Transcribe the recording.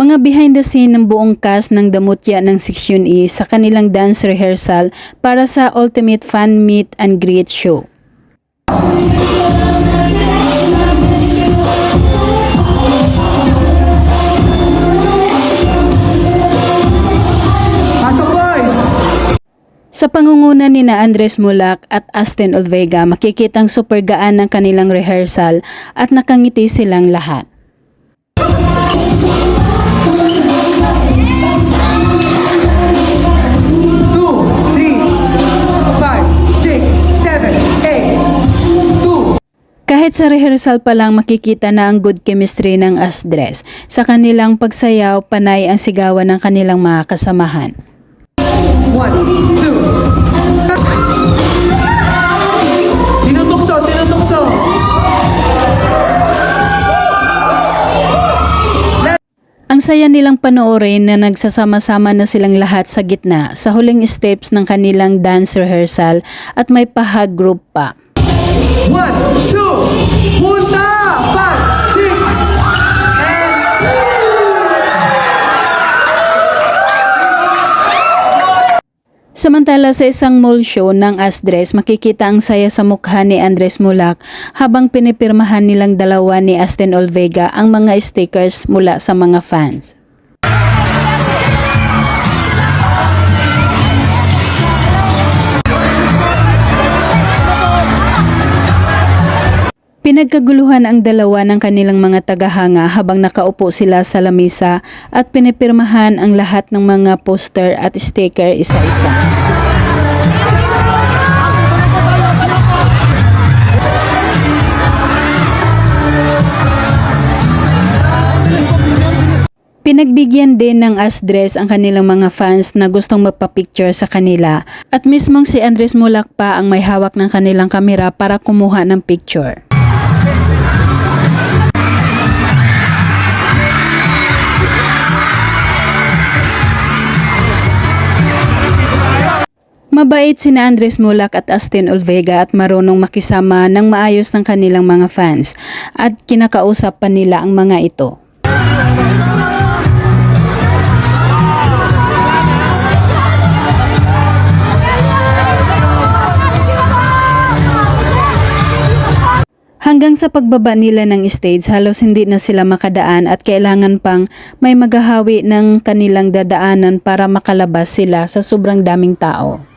Mga behind the scene ng buong cast ng Damutya ng Section E sa kanilang dance rehearsal para sa Ultimate Fan Meet and Greet Show. Sa pangunguna ni na Andres Mulak at Aston Olvega, makikitang super gaan ng kanilang rehearsal at nakangiti silang lahat. Kahit sa rehearsal pa lang makikita na ang good chemistry ng Asdres. Sa kanilang pagsayaw, panay ang sigawan ng kanilang mga kasamahan. one, two. Tinutukso, tinutukso. Ang saya nilang panoorin na nagsasama-sama na silang lahat sa gitna sa huling steps ng kanilang dance rehearsal at may pahag group pa. One, two, punta, five, six, and Samantala sa isang mall show ng Asdres, makikita ang saya sa mukha ni Andres Mulak habang pinipirmahan nilang dalawa ni Aston Olvega ang mga stickers mula sa mga fans. Pinagkaguluhan ang dalawa ng kanilang mga tagahanga habang nakaupo sila sa lamisa at pinipirmahan ang lahat ng mga poster at sticker isa-isa. Pinagbigyan din ng Asdres ang kanilang mga fans na gustong magpa-picture sa kanila at mismong si Andres Mulak pa ang may hawak ng kanilang kamera para kumuha ng picture. Mabait sina Andres Mulak at Astin Olvega at marunong makisama ng maayos ng kanilang mga fans at kinakausap pa nila ang mga ito. Hanggang sa pagbaba nila ng stage, halos hindi na sila makadaan at kailangan pang may magahawi ng kanilang dadaanan para makalabas sila sa sobrang daming tao.